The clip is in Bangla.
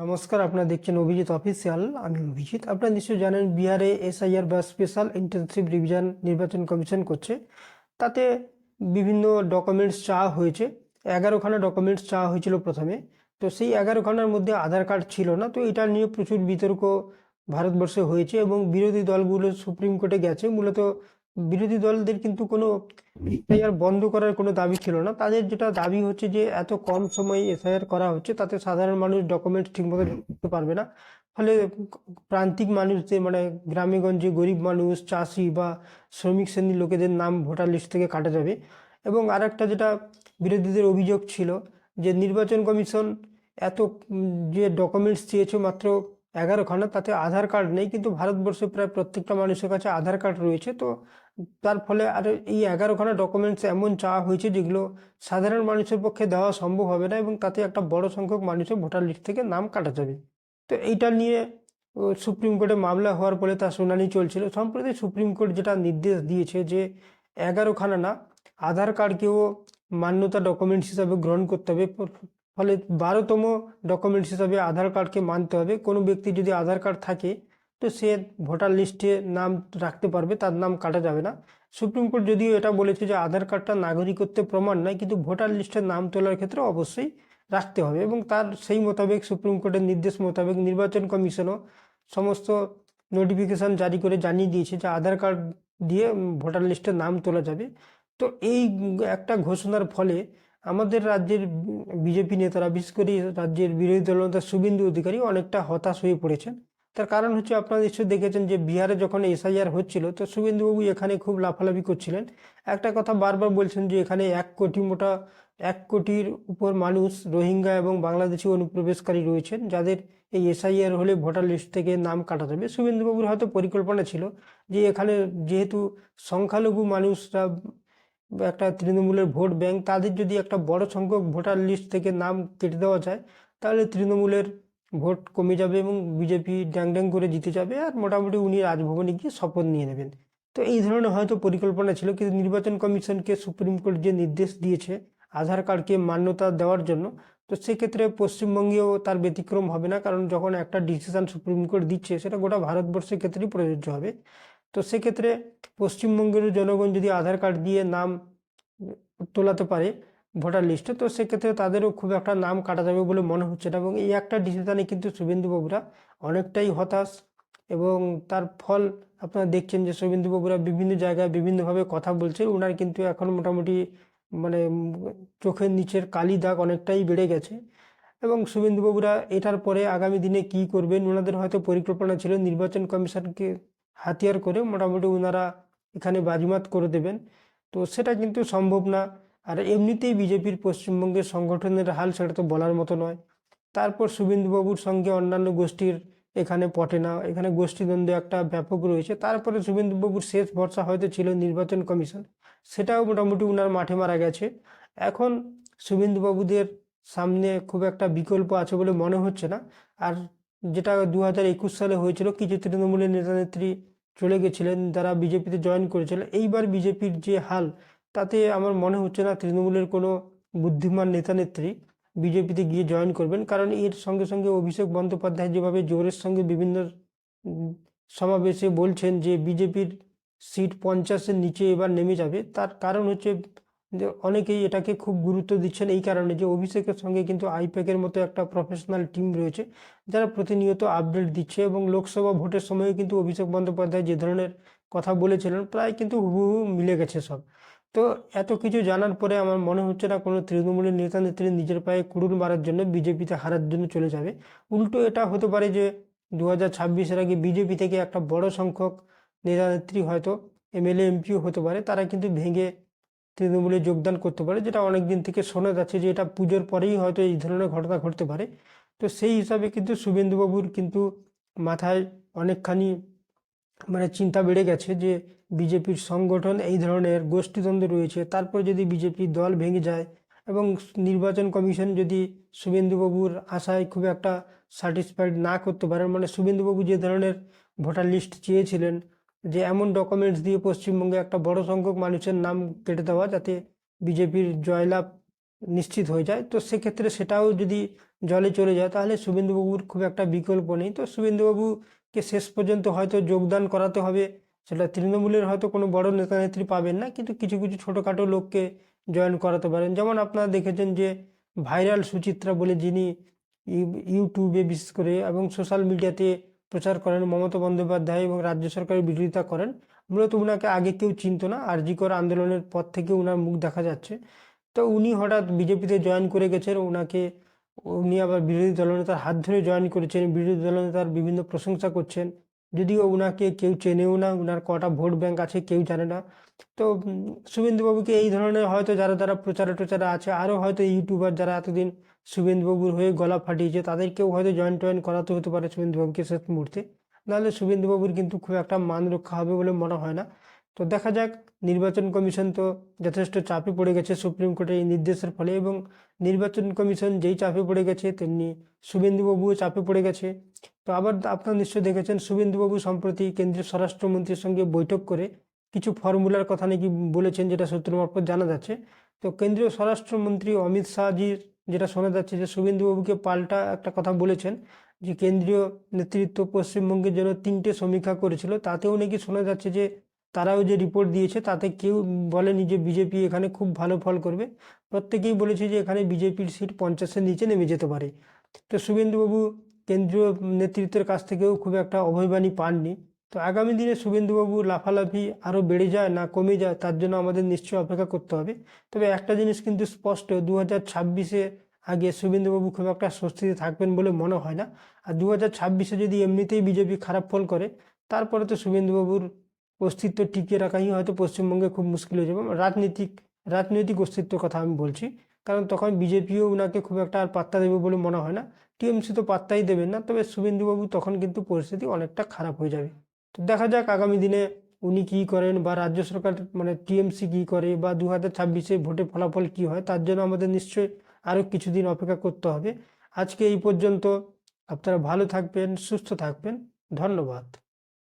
নমস্কার, আপনারা দেখছেন অভিজিৎ অফিসিয়াল। আমি অভিজিৎ। আপনারা নিশ্চয়ই জানেন বিহারে এসআইআর বা স্পেশাল ইন্টেনসিভ রিভিশন নির্বাচন কমিশন করছে। তাতে বিভিন্ন ডকুমেন্টস চাওয়া হয়েছে। এগারোখানা ডকুমেন্টস চাওয়া হয়েছিল প্রথমে। তো সেই এগারোখানার মধ্যে আধার কার্ড ছিল না, তো এটা নিয়ে প্রচুর বিতর্ক ভারতবর্ষে হয়েছে এবং বিরোধী দলগুলো সুপ্রিম কোর্টে গেছে। মূলত বিরোধী দলদের কিন্তু কোনো এসআইআর বন্ধ করার কোনো দাবি ছিল না। তাদের যেটা দাবি হচ্ছে যে, এত কম সময়ে এসআইআর করা হচ্ছে, তাতে সাধারণ মানুষ ডকুমেন্টস ঠিকমতো করতে পারবে না। ফলে প্রান্তিক মানুষদের মানে গ্রামে গঞ্জে গরিব মানুষ, চাষি বা শ্রমিক শ্রেণির লোকেদের নাম ভোটার লিস্ট থেকে কাটা যাবে। এবং আরেকটা যেটা বিরোধীদের অভিযোগ ছিল যে, নির্বাচন কমিশন এত যে ডকুমেন্টস চেয়েছে মাত্র এগারোখানা, তাতে আধার কার্ড নেই, কিন্তু ভারতবর্ষে প্রায় প্রত্যেকটা মানুষের কাছে আধার কার্ড রয়েছে। তো তার ফলে আর এই এগারোখানা ডকুমেন্টস এমন চাওয়া হয়েছে যেগুলো সাধারণ মানুষের পক্ষে দেওয়া সম্ভব হবে না এবং তাতে একটা বড় সংখ্যক মানুষের ভোটার লিস্ট থেকে নাম কাটা যাবে। তো এইটা নিয়ে সুপ্রিম কোর্টে মামলা হওয়ার ফলে তার শুনানি চলছিল। সম্প্রতি সুপ্রিম কোর্ট যেটা নির্দেশ দিয়েছে যে এগারোখানা না, আধার কার্ডকেও মান্যতা ডকুমেন্টস হিসাবে গ্রহণ করতে হবে। ফলে বারোতম ডকুমেন্টস হিসাবে আধার কার্ডকে মানতে হবে। কোনো ব্যক্তি যদি আধার কার্ড থাকে তো সে ভোটার লিস্টে নাম রাখতে পারবে, তার নাম কাটা যাবে না। সুপ্রিম কোর্ট যদিও এটা বলেছে যে আধার কার্ডটা নাগরিকত্বের প্রমাণ নয়, কিন্তু ভোটার লিস্টে নাম তোলার ক্ষেত্রে অবশ্যই রাখতে হবে এবং তার সেই মোতাবেক সুপ্রিম কোর্টের নির্দেশ মোতাবেক নির্বাচন কমিশনও সমস্ত নোটিফিকেশন জারি করে জানিয়ে দিয়েছে যে আধার কার্ড দিয়ে ভোটার লিস্টে নাম তোলা যাবে। তো এই একটা ঘোষণার ফলে আমাদের রাজ্যের বিজেপি নেতারা, বিশেষ করে রাজ্যের বিরোধী দলনেতা শুভেন্দু অধিকারী অনেকটা হতাশ হয়ে পড়েছেন। তার কারণ হচ্ছে আপনারা নিশ্চয়ই দেখেছেন যে বিহারে যখন এসআইআর হচ্ছিল, তো শুভেন্দুবাবু এখানে খুব লাফালাফি করছিলেন। একটা কথা বারবার বলছেন যে এখানে এক কোটি মোটা, এক কোটির উপর মানুষ রোহিঙ্গা এবং বাংলাদেশি অনুপ্রবেশকারী রয়েছেন, যাদের এই এসআইআর হলে ভোটার লিস্ট থেকে নাম কাটা যাবে। শুভেন্দুবাবুর হয়তো পরিকল্পনা ছিল যে এখানে যেহেতু সংখ্যালঘু মানুষরা একটা তৃণমূলের ভোট ব্যাংক, তাদের যদি একটা বড় সংখ্যক ভোটার লিস্ট থেকে নাম কেটে দেওয়া যায়, তাহলে তৃণমূলের ভোট কমে যাবে এবং বিজেপি ড্যাং ড্যাং করে জিতে যাবে আর মোটামুটি উনি রাজভবনে গিয়ে শপথ নিয়ে নেবেন। তো এই ধরনের হয়তো পরিকল্পনা ছিল, কিন্তু নির্বাচন কমিশনকে সুপ্রিম কোর্ট যে নির্দেশ দিয়েছে আধার কার্ডকে মান্যতা দেওয়ার জন্য, তো সেক্ষেত্রে পশ্চিমবঙ্গেও তার ব্যতিক্রম হবে না, কারণ যখন একটা ডিসিশন সুপ্রিম কোর্ট দিচ্ছে, সেটা গোটা ভারতবর্ষের ক্ষেত্রেই প্রযোজ্য হবে। তো সেক্ষেত্রে পশ্চিমবঙ্গের জনগণ যদি আধার কার্ড দিয়ে নাম তোলাতে পারে ভোটার লিস্টে, তো সেক্ষেত্রে তাদেরও খুব একটা নাম কাটা যাবে বলে মনে হচ্ছে না এবং এই একটা ডিসিশনে কিন্তু শুভেন্দুবাবুরা অনেকটাই হতাশ এবং তার ফল আপনারা দেখছেন যে শুভেন্দুবাবুরা বিভিন্ন জায়গায় বিভিন্নভাবে কথা বলছে। ওনার কিন্তু এখন মোটামুটি মানে চোখের নিচের কালি দাগ অনেকটাই বেড়ে গেছে এবং শুভেন্দুবাবুরা এটার পরে আগামী দিনে কি করবেন? ওনাদের হয়তো পরিকল্পনা ছিল নির্বাচন কমিশনকে হাতিয়ার করে মোটামুটি ওনারা এখানে বাজিমাত করে দেবেন। তো সেটা কিন্তু সম্ভব না। আর এমনিতেই বিজেপির পশ্চিমবঙ্গের সংগঠনের হাল সেটা তো বলার মতো নয়। তারপর শুভেন্দুবাবুর সঙ্গে অন্যান্য গোষ্ঠীর এখানে পটে না, এখানে গোষ্ঠীদ্বন্দ্ব একটা ব্যাপক রয়েছে। তারপরে শুভেন্দুবাবুর শেষ ভরসা হয়তো ছিল নির্বাচন কমিশন, সেটাও মোটামুটি উনার মাঠে মারা গেছে। এখন শুভেন্দুবাবুদের সামনে খুব একটা বিকল্প আছে বলে মনে হচ্ছে না। আর যেটা দু হাজার একুশ সালে হয়েছিল, কিছু তৃণমূলের নেতা নেত্রী চলে গেছিলেন, যারা বিজেপিতে জয়েন করেছিল। এইবার বিজেপির যে হাল তাতে আমার মনে হচ্ছে না তৃণমূলের কোনো বুদ্ধিমান নেতা নেত্রী বিজেপিতে গিয়ে জয়েন করবেন। কারণ এর সঙ্গে সঙ্গে অভিষেক বন্দ্যোপাধ্যায় যেভাবে জোরের সঙ্গে বিভিন্ন সমাবেশে বলছেন যে বিজেপির সিট পঞ্চাশের নিচে এবার নেমে যাবে, তার কারণ হচ্ছে অনেকেই এটাকে খুব গুরুত্ব দিচ্ছেন এই কারণে যে অভিষেকের সঙ্গে কিন্তু আইপ্যাকের মতো একটা প্রফেশনাল টিম রয়েছে যারা প্রতিনিয়ত আপডেট দিচ্ছে এবং লোকসভা ভোটের সময় কিন্তু অভিষেক বন্দ্যোপাধ্যায় যে ধরনের কথা বলেছিলেন, প্রায় কিন্তু হুবহু মিলে গেছে সব। তো এত কিছু জানার পরে আমার মনে হচ্ছে না কোনো তৃণমূলের নেতা নেত্রী নিজের পায়ে কুড়ুল মারার জন্য বিজেপিতে হারার জন্য চলে যাবে। উল্টো এটা হতে পারে যে দু হাজার ছাব্বিশের আগে বিজেপি থেকে একটা বড় সংখ্যক নেতা নেত্রী হয়তো এমএলএ, এমপিও হতে পারে, তারা কিন্তু ভেঙে তৃণমূলে যোগদান করতে পারে, যেটা অনেক দিন থেকে শোনা যাচ্ছে যে এটা পুজোর পরেই হয়তো এই ধরনের ঘটনা ঘটতে পারে। তো সেই হিসাবে কিন্তু শুভেন্দুবাবুর কিন্তু মাথায় অনেকখানি মানে চিন্তা বেড়ে গেছে যে বিজেপির সংগঠন এই ধরনের গোষ্ঠীদ্বন্দ্ব রয়েছে, তারপর যদি বিজেপি দল ভেঙে যায় এবং নির্বাচন কমিশন যদি শুভেন্দুবাবুর আশায় খুব একটা স্যাটিসফাইড না করতে পারেন মানে শুভেন্দুবাবু যে ধরনের ভোটার লিস্ট চেয়েছিলেন যে এমন ডকুমেন্টস দিয়ে পশ্চিমবঙ্গে একটা বড় সংখ্যক মানুষের নাম কেটে দেওয়া যাতে বিজেপির জয়লাভ নিশ্চিত হয়ে যায়, তো সেক্ষেত্রে সেটাও যদি জলে চলে যায়, তাহলে শুভেন্দুবাবুর খুব একটা বিকল্প নেই। তো শুভেন্দুবাবুকে শেষ পর্যন্ত হয়তো যোগদান করাতে হবে, সেটা তৃণমূলের হয়তো কোনো বড় নেতা নেত্রী পাবেন না, কিন্তু কিছু কিছু ছোটোখাটো লোককে জয়েন করাতে পারেন। যেমন আপনারা দেখেছেন যে ভাইরাল সুচিত্রা বলে যিনি ইউটিউবে বিশেষ করে এবং সোশ্যাল মিডিয়াতে প্রচার করেন, মমতা বন্দ্যোপাধ্যায় এবং রাজ্য সরকারের বিরোধিতা করেন, মূলত উনাকে আগে কেউ চিনত না, আরজিকর আন্দোলনের পর থেকে উনার মুখ দেখা যাচ্ছে। তো উনি হঠাৎ বিজেপিতে জয়েন করে গেছেন ওনাকে উনি আবার বিরোধী দলনেতার হাত ধরে জয়েন করেছেন, বিরোধী দলনেতার বিভিন্ন প্রশংসা করছেন। যদিও ওনাকে কেউ চেনেও না ওনার কটা ভোট ব্যাংক আছে কেউ জানে না। তো শুভেন্দুবাবুকে এই ধরনের হয়তো যারা যারা প্রচারে টোচারে আছে, আরও হয়তো ইউটিউবার যারা এতদিন শুভেন্দুবাবুর হয়ে গলা ফাটিয়েছে, তাদেরকেও হয়তো জয়েন টয়েন করাতে হতে পারে শুভেন্দুবাবুকে শেষ মুহূর্তে। নাহলে শুভেন্দুবাবুর কিন্তু খুব একটা মান রক্ষা হবে বলে মনে হয় না। তো দেখা যাক নির্বাচন কমিশন তো যথেষ্ট চাপে পড়ে গেছে সুপ্রিম কোর্টের এই নির্দেশের ফলে এবং নির্বাচন কমিশন যেই চাপে পড়ে গেছে তেমনি শুভেন্দুবাবুও চাপে পড়ে গেছে। তো আবার আপনারা নিশ্চয়ই দেখেছেন শুভেন্দুবাবু সম্প্রতি কেন্দ্রীয় স্বরাষ্ট্রমন্ত্রীর সঙ্গে বৈঠক করে কিছু ফর্মুলার কথা নাকি বলেছেন যেটা সূত্র মারফত জানা যাচ্ছে। তো কেন্দ্রীয় স্বরাষ্ট্রমন্ত্রী অমিত শাহজির যেটা শোনা যাচ্ছে যে শুভেন্দুবাবুকে পাল্টা একটা কথা বলেছেন যে কেন্দ্রীয় নেতৃত্ব পশ্চিমবঙ্গের জন্য তিনটে সমীক্ষা করেছিল, তাতেও নাকি শোনা যাচ্ছে যে তারাও যে রিপোর্ট দিয়েছে, তাতে কেউ বলেনি যে বিজেপি এখানে খুব ভালো ফল করবে। প্রত্যেকেই বলেছে যে এখানে বিজেপির সিট পঞ্চাশের নিচে নেমে যেতে পারে। তো শুভেন্দুবাবু কেন্দ্রীয় নেতৃত্বের কাছ থেকেও খুব একটা অভয়বাণী পাননি। তো আগামী দিনে শুভেন্দুবাবু লাফালাফি আরও বেড়ে যায় না কমে যায়, তার জন্য আমাদের নিশ্চয়ই অপেক্ষা করতে হবে। তবে একটা জিনিস কিন্তু স্পষ্ট দু হাজার ছাব্বিশে আগে শুভেন্দুবাবু খুব একটা স্বস্তিতে থাকবেন বলে মনে হয় না। আর দু হাজার ছাব্বিশে যদি এমনিতেই বিজেপি খারাপ ফল করে, তারপরে তো শুভেন্দুবাবুর অস্তিত্ব টিকিয়ে রাখাই হয়তো পশ্চিমবঙ্গে খুব মুশকিল হয়ে যাবে। রাজনীতিক, রাজনৈতিক অস্তিত্বের কথা আমি বলছি। কারণ তখন বিজেপিও ওনাকে খুব একটা আর পাত্তা দেবে বলে মনে হয় না। টিএমসি তো পাত্তাই দেবেন না। তবে শুভেন্দুবাবু তখন কিন্তু পরিস্থিতি অনেকটা খারাপ হয়ে যাবে। তো দেখা যাক আগামী দিনে উনি কী করেন বা রাজ্য সরকার মানে টিএমসি কী করে বা দু হাজার ছাব্বিশে ভোটের ফলাফল কী হয়, তার জন্য আমাদের নিশ্চয়ই আরও কিছুদিন অপেক্ষা করতে হবে। আজকে এই পর্যন্ত আপনারা ভালো থাকবেন, সুস্থ থাকবেন। ধন্যবাদ।